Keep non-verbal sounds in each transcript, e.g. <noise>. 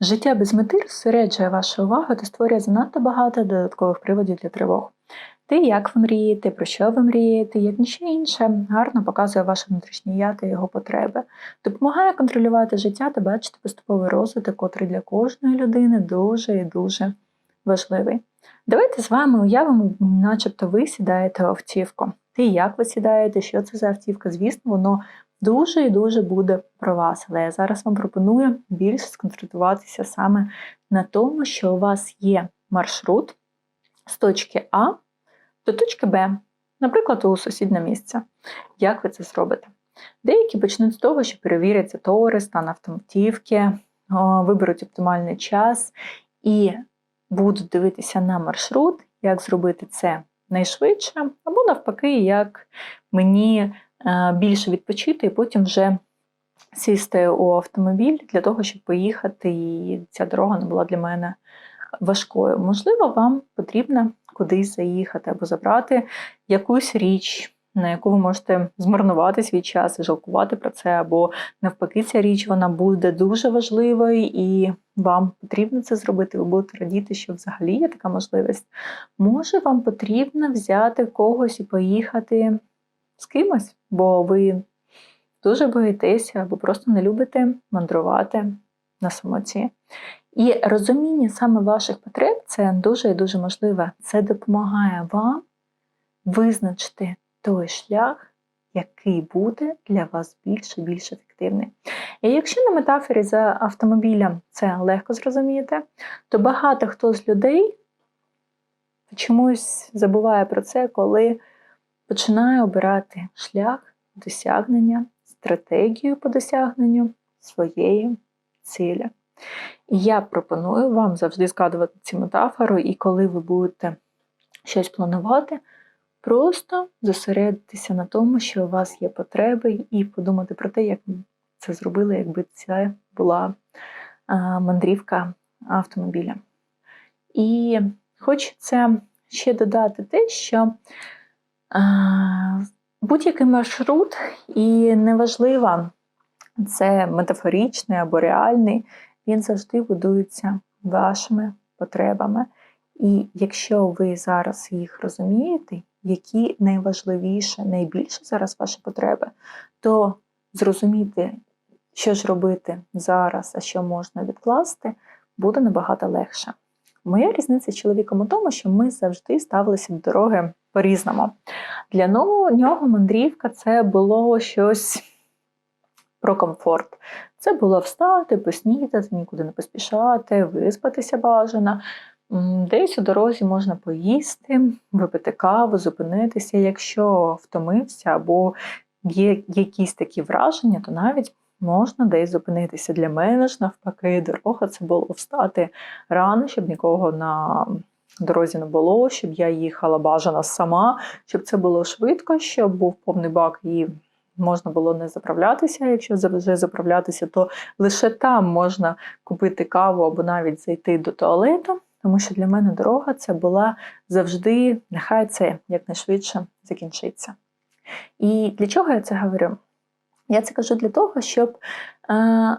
Життя без мети розсереджує вашу увагу та створює занадто багато додаткових приводів для тривог. Те, як ви мрієте, про що ви мрієте, як ніщо інше, гарно показує ваше внутрішнє я та його потреби, допомагає контролювати життя та бачити поступовий розвиток, котрий для кожної людини дуже і дуже важливий. Давайте з вами уявимо, начебто ви сідаєте в автівку. Те, як ви сідаєте, що це за автівка, звісно, воно дуже і дуже буде про вас. Але я зараз вам пропоную більше сконцентруватися саме на тому, що у вас є маршрут з точки А до точки Б, наприклад, у сусіднє місце. Як ви це зробите? Деякі почнуть з того, що перевірять затори, стан автомобілівки, виберуть оптимальний час і будуть дивитися на маршрут, як зробити це найшвидше, або навпаки, як мені більше відпочити, і потім вже сісти у автомобіль для того, щоб поїхати, і ця дорога не була для мене важкою. Можливо, вам потрібно кудись заїхати або забрати якусь річ. На яку ви можете змарнувати свій час і жалкувати про це, або навпаки, ця річ вона буде дуже важливою, і вам потрібно це зробити. Ви будете радіти, що взагалі є така можливість. Може, вам потрібно взяти когось і поїхати з кимось, бо ви дуже боїтеся або просто не любите мандрувати на самоті. І розуміння саме ваших потреб це дуже і дуже можливе. Це допомагає вам визначити той шлях, який буде для вас більш і більш ефективний. І якщо на метафорі за автомобілем це легко зрозуміти, то багато хто з людей чомусь забуває про це, коли починає обирати шлях досягнення, стратегію по досягненню своєї цілі. І я пропоную вам завжди згадувати ці метафори, і коли ви будете щось планувати, просто зосередитися на тому, що у вас є потреби, і подумати про те, як це зробили, якби це була мандрівка автомобіля. І хочеться ще додати те, що будь-який маршрут, і неважливо, це метафоричний або реальний, він завжди будується вашими потребами. І якщо ви зараз їх розумієте, які найважливіше, найбільше зараз ваші потреби, то зрозуміти, що ж робити зараз, а що можна відкласти, буде набагато легше. Моя різниця з чоловіком у тому, що ми завжди ставилися до дороги по-різному. Для нього мандрівка це було щось <laughs> про комфорт. Це було встати, поснідати, нікуди не поспішати, виспатися бажано. Десь у дорозі можна поїсти, випити каву, зупинитися. Якщо втомився або є якісь такі враження, то навіть можна десь зупинитися. Для мене ж навпаки, дорога це було встати рано, щоб нікого на дорозі не було, щоб я їхала бажана сама, щоб це було швидко, щоб був повний бак і можна було не заправлятися. Якщо вже заправлятися, то лише там можна купити каву або навіть зайти до туалету. Тому що для мене дорога це була завжди, нехай це якнайшвидше закінчиться. І для чого я це говорю? Я це кажу для того, щоб е,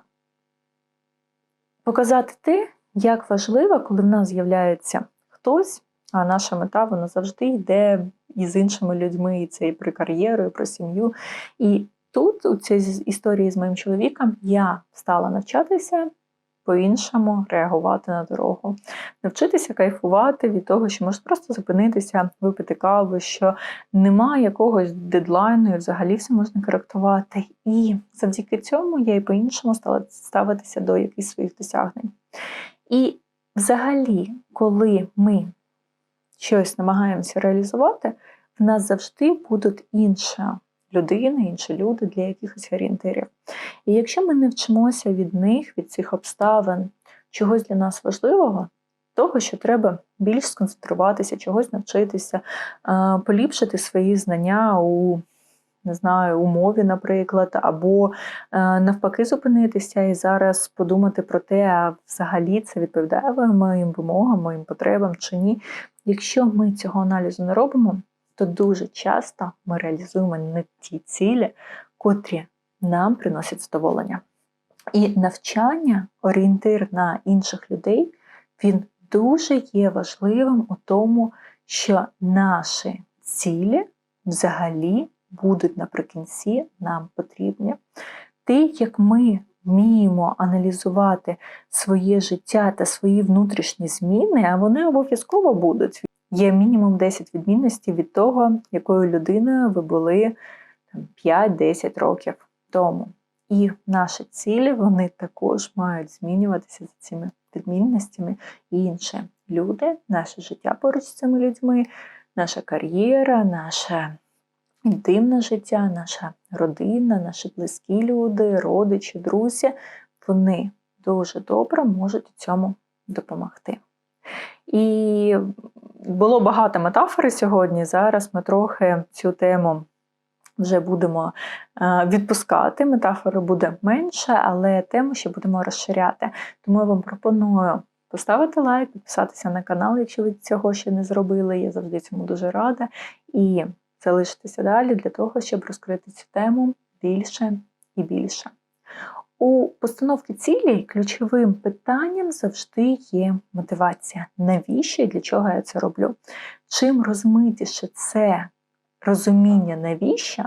показати те, як важливо, коли в нас з'являється хтось, а наша мета вона завжди йде і з іншими людьми, і це і про кар'єру, і про сім'ю. І тут, у цій історії з моїм чоловіком, я стала навчатися по-іншому реагувати на дорогу, навчитися кайфувати від того, що можна просто зупинитися, випити каву, що немає якогось дедлайну, і взагалі все можна коректувати. І завдяки цьому я і по-іншому стала ставитися до якихось своїх досягнень. І взагалі, коли ми щось намагаємося реалізувати, в нас завжди будуть інша людина, інші люди для якихось орієнтирів. І якщо ми не вчимося від них, від цих обставин, чогось для нас важливого, того, що треба більш сконцентруватися, чогось навчитися, поліпшити свої знання у не знаю, умові, наприклад, або е, навпаки зупинитися і зараз подумати про те, а взагалі це відповідає моїм вимогам, моїм потребам чи ні. Якщо ми цього аналізу не робимо, то дуже часто ми реалізуємо не ті цілі, котрі нам приносять задоволення. І навчання, орієнтир на інших людей, він дуже є важливим у тому, що наші цілі взагалі будуть наприкінці нам потрібні. Те, як ми вміємо аналізувати своє життя та свої внутрішні зміни, а вони обов'язково будуть. Є мінімум 10 відмінностей від того, якою людиною ви були 5-10 років тому. І наші цілі вони також мають змінюватися за цими відмінностями і інші люди, наше життя поруч з цими людьми, наша кар'єра, наше інтимне життя, наша родина, наші близькі люди, родичі, друзі, вони дуже добре можуть цьому допомогти. І було багато метафори сьогодні. Зараз ми трохи цю тему вже будемо е, відпускати. Метафори буде менше, але тему ще будемо розширяти. Тому я вам пропоную поставити лайк, підписатися на канал, якщо ви цього ще не зробили. Я завжди цьому дуже рада. І залишитися далі для того, щоб розкрити цю тему більше і більше. У постановці цілей ключовим питанням завжди є мотивація. Навіщо і для чого я це роблю? Чим розмитіше це розуміння, навіщо,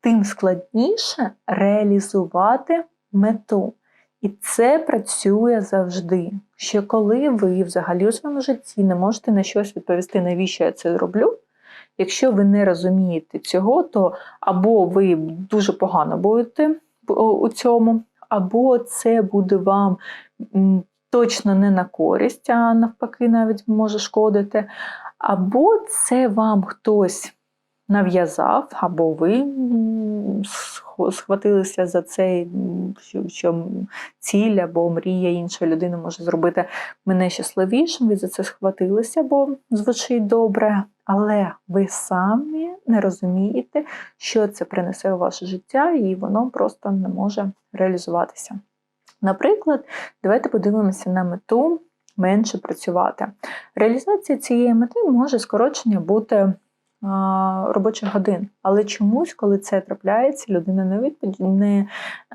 тим складніше реалізувати мету. І це працює завжди. Що коли ви взагалі у своєму житті не можете на щось відповісти, навіщо я це роблю, якщо ви не розумієте цього, то або ви дуже погано будете у цьому, або це буде вам точно не на користь, а навпаки, навіть може шкодити, або це вам хтось нав'язав, або ви схватилися за що, що ціль або мрія іншої людини може зробити мене щасливішим. Ви за це схватилися, бо звучить добре. Але ви самі не розумієте, що це принесе у ваше життя, і воно просто не може реалізуватися. Наприклад, давайте подивимося на мету менше працювати. Реалізація цієї мети може скорочення бути робочих годин. Але чомусь, коли це трапляється, людина не відпод... не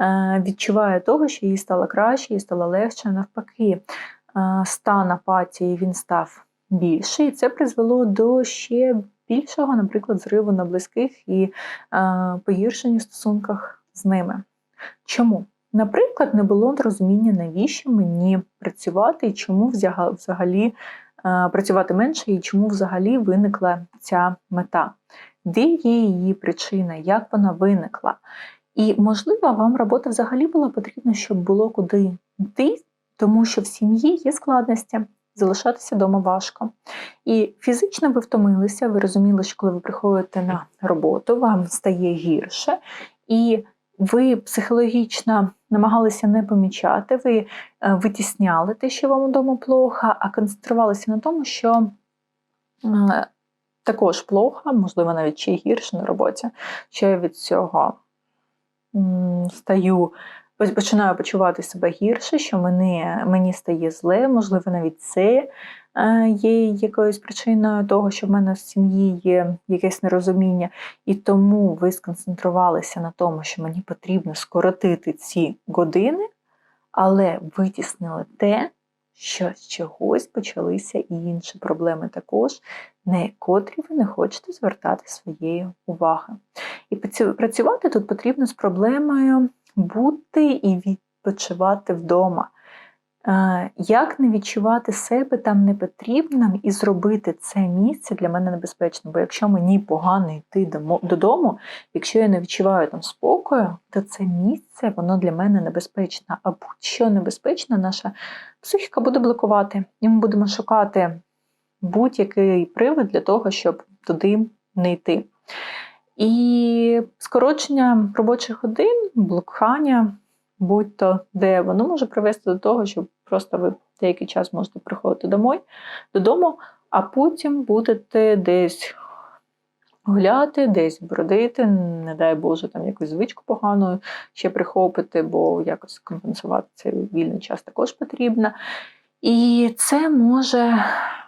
е, відчуває того, що їй стало краще, їй стало легше. Навпаки, стан апатії він став більший, і це призвело до ще більшого, наприклад, зриву на близьких і погіршення в стосунках з ними. Чому? Наприклад, не було розуміння, навіщо мені працювати і чому взагалі Е, працювати менше і чому взагалі виникла ця мета, де є її причина, як вона виникла. І, можливо, вам робота взагалі була потрібна, щоб було куди йти, тому що в сім'ї є складності. Залишатися вдома важко. І фізично ви втомилися, ви розуміли, що коли ви приходите на роботу, вам стає гірше, і ви психологічно намагалися не помічати, ви е, витісняли те, що вам вдома плохо, а концентрувалися на тому, що також плохо, можливо, навіть ще гірше на роботі, що я від цього стаю. Починаю почувати себе гірше, що мені мені стає зле, можливо, навіть це Е, є якоюсь причиною того, що в мене в сім'ї є якесь нерозуміння, і тому ви сконцентрувалися на тому, що мені потрібно скоротити ці години, але витіснили те, що з чогось почалися і інші проблеми також, на котрі ви не хочете звертати своєї уваги. І працювати тут потрібно з проблемою бути і відпочивати вдома. Як не відчувати себе там непотрібним і зробити це місце для мене небезпечно? Бо якщо мені погано йти додому, якщо я не відчуваю там спокою, то це місце воно для мене небезпечне. А будь-що небезпечне, наша психіка буде блокувати, і ми будемо шукати будь-який привид для того, щоб туди не йти. І скорочення робочих годин, блокування будь-то де, воно може привести до того, що просто ви деякий час можете приходити домой, додому, а потім будете десь гуляти, десь бродити, не дай Боже, там якусь звичку погану ще прихопити, бо якось компенсувати цей вільний час також потрібно. І це може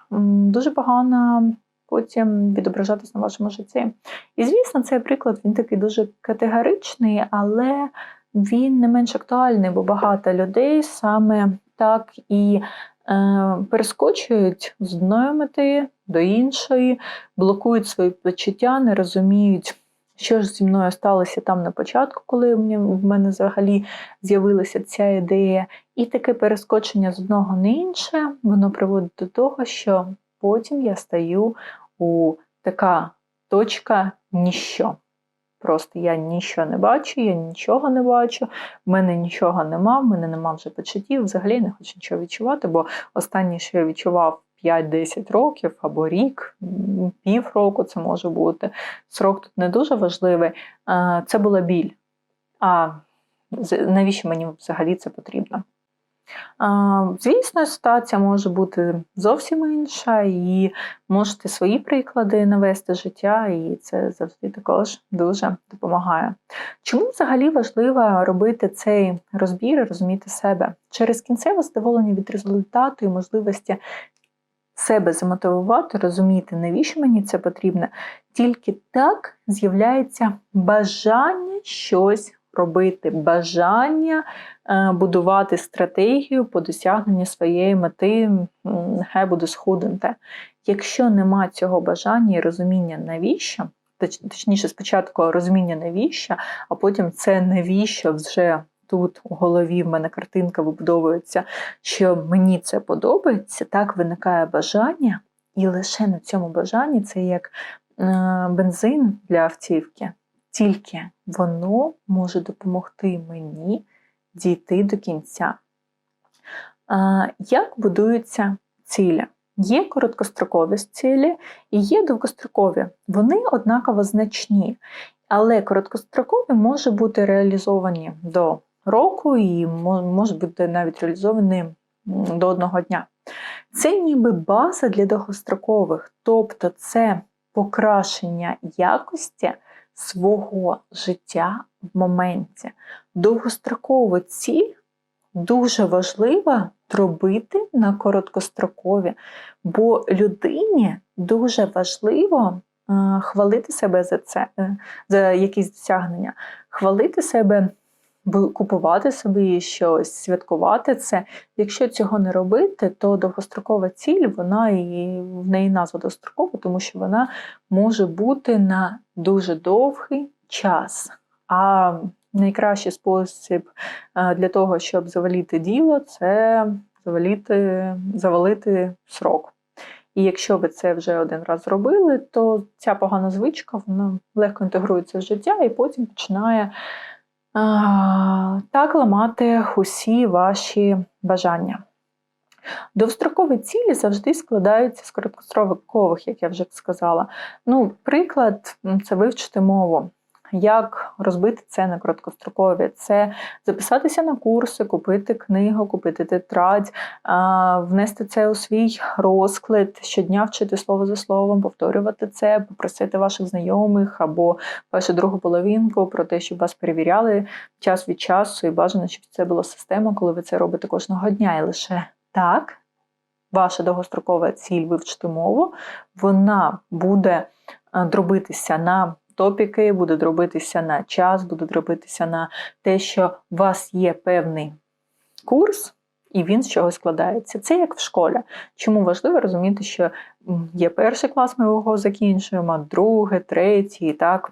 дуже погано. Потім відображатись на вашому житті. І, звісно, цей приклад він такий дуже категоричний, але він не менш актуальний, бо багато людей саме так і е, перескочують з одної мети до іншої, блокують свої почуття, не розуміють. Що ж зі мною сталося там на початку, коли в мене взагалі з'явилася ця ідея, і таке перескочення з одного на інше, воно приводить до того, що потім я стаю у така точка ніщо. Просто я нічого не бачу, я нічого не бачу, в мене нічого нема, в мене нема вже почуттів, взагалі не хочу нічого відчувати, бо останнє, що я відчував 5-10 років або рік, пів року це може бути. Срок тут не дуже важливий. Це була біль. А навіщо мені взагалі це потрібно? Звісно, ситуація може бути зовсім інша, і можете свої приклади навести життя, і це завжди також дуже допомагає. Чому взагалі важливо робити цей розбір і розуміти себе? Через кінцеве задоволення від результату і можливості себе замотивувати, розуміти, навіщо мені це потрібно, тільки так з'являється бажання щось робити, бажання е, будувати стратегію по досягненню своєї мети, нехай буде схуднути. Якщо нема цього бажання і розуміння, навіщо, точніше, спочатку розуміння навіщо, а потім це навіщо вже. Тут у голові в мене картинка вибудовується, що мені це подобається, так виникає бажання, і лише на цьому бажанні це як е, бензин для автівки тільки воно може допомогти мені дійти до кінця. Як будуються цілі? Є короткострокові цілі і є довгострокові. Вони однаково значні, але короткострокові можуть бути реалізовані до року і можуть бути навіть реалізовані до одного дня. Це ніби база для довгострокових, тобто це покращення якості свого життя в моменті. Довгострокову ціль дуже важливо робити на короткострокові, бо людині дуже важливо е, хвалити себе за це, е, за якісь досягнення, хвалити себе купувати собі щось, святкувати це. Якщо цього не робити, то довгострокова ціль, вона і в неї назва довгострокова, тому що вона може бути на дуже довгий час. А найкращий спосіб е, для того, щоб завалити діло, це завалити, завалити срок. І якщо ви це вже один раз зробили, то ця погана звичка вона легко інтегрується в життя і потім починає так ламати усі ваші бажання. Довстрокові цілі завжди складаються з короткострокових, як я вже сказала. Ну, Приклад це вивчити мову. Як розбити це на короткострокові? Це записатися на курси, купити книгу, купити тетрадь, внести це у свій розклад, щодня вчити слово за словом, повторювати це, попросити ваших знайомих або вашу другу половинку про те, щоб вас перевіряли час від часу, і бажано, щоб це була система, коли ви це робите кожного дня. І лише так ваша довгострокова ціль вивчити мову, вона буде дробитися на топіки, будуть робитися на час, будуть робитися на те, що у вас є певний курс, і він з чогось складається. Це як в школі. Чому важливо розуміти, що є перший клас, ми його закінчуємо, другий, третій, і так.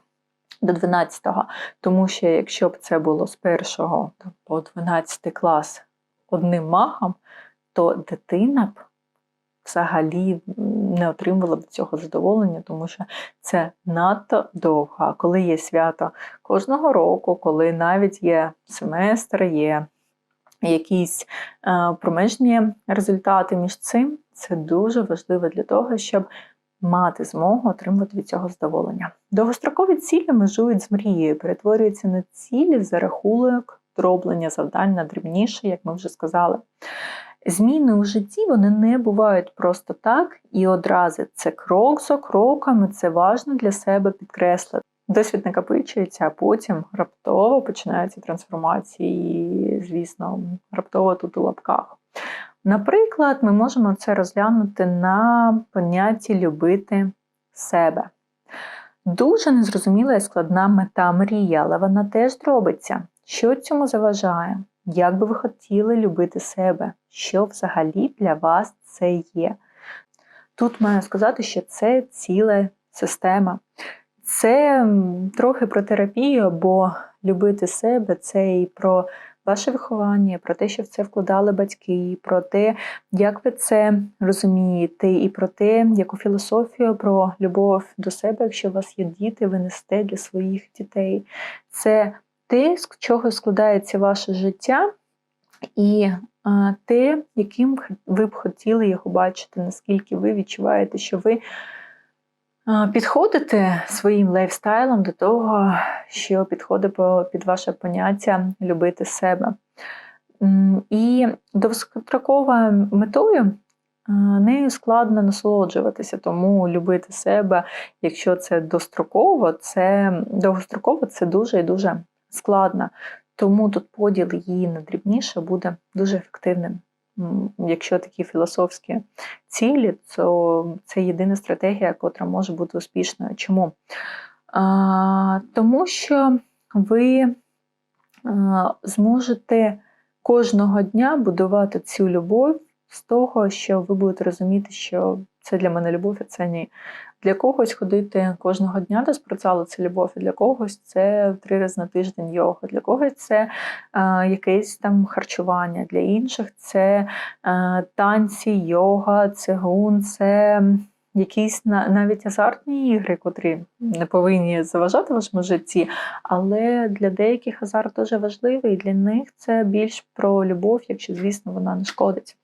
До 12-го. Тому що якщо б це було з 1 по 12 клас одним махом, то дитина б взагалі не отримувала б цього задоволення, тому що це надто довго. А коли є свято кожного року, коли навіть є семестр, є якісь е, промежні результати між цим, це дуже важливо для того, щоб мати змогу отримувати від цього задоволення. Довгострокові цілі межують з мрією, перетворюються на цілі за рахунок дроблення завдань на дрібніше, як ми вже сказали. Зміни у житті вони не бувають просто так і одразу. Це крок за кроком, і це важливо для себе підкреслити. Досвід накопичується, а потім раптово починаються трансформації, і, звісно, раптово тут у лапках. Наприклад, ми можемо це розглянути на понятті любити себе. Дуже незрозуміла і складна мета мрії, але вона теж робиться. що цьому заважає? Як би ви хотіли любити себе? Що взагалі для вас це є? Тут маю сказати, що це ціла система. Це трохи про терапію, бо любити себе це і про ваше виховання, про те, що в це вкладали батьки, про те, як ви це розумієте, і про те, яку філософію про любов до себе, якщо у вас є діти, ви несете для своїх дітей. Це те, з чого складається ваше життя, і те, яким ви б хотіли його бачити, наскільки ви відчуваєте, що ви підходите своїм лайфстайлом до того, що підходить під ваше поняття любити себе. І довгострокова метою нею складно насолоджуватися, тому любити себе, якщо це достроково, це довгостроково це дуже і дуже складно. Тому тут поділ її на дрібніше буде дуже ефективним. Якщо такі філософські цілі, то це єдина стратегія, котра може бути успішною. Чому? А, тому що ви а, зможете кожного дня будувати цю любов з того, що ви будете розуміти, що це для мене любов, а це ні. Для когось ходити кожного дня до спортзалу це любов, а для когось це три рази на тиждень йога, для когось це е, якесь там харчування, для інших це е, танці, йога, цигун, це якісь на- навіть азартні ігри, котрі не повинні заважати вашому житті, але для деяких азарт дуже важливий, і для них це більш про любов, якщо, звісно, вона не шкодить.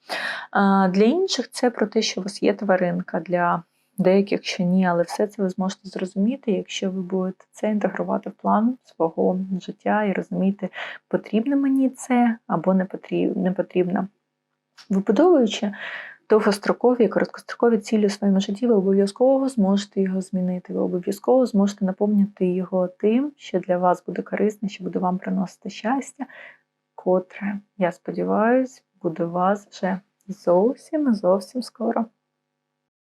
А Для інших це про те, що у вас є тваринка, для деяких ще ні, але все це ви зможете зрозуміти, якщо ви будете це інтегрувати в план свого життя і розуміти, потрібно мені це або не потрібно. Вибудовуючи довгострокові короткострокові цілі у своєму житті, ви обов'язково зможете його змінити. Ви обов'язково зможете наповнити його тим, що для вас буде корисне, що буде вам приносити щастя, котре, я сподіваюся, буде вас вже зовсім зовсім скоро.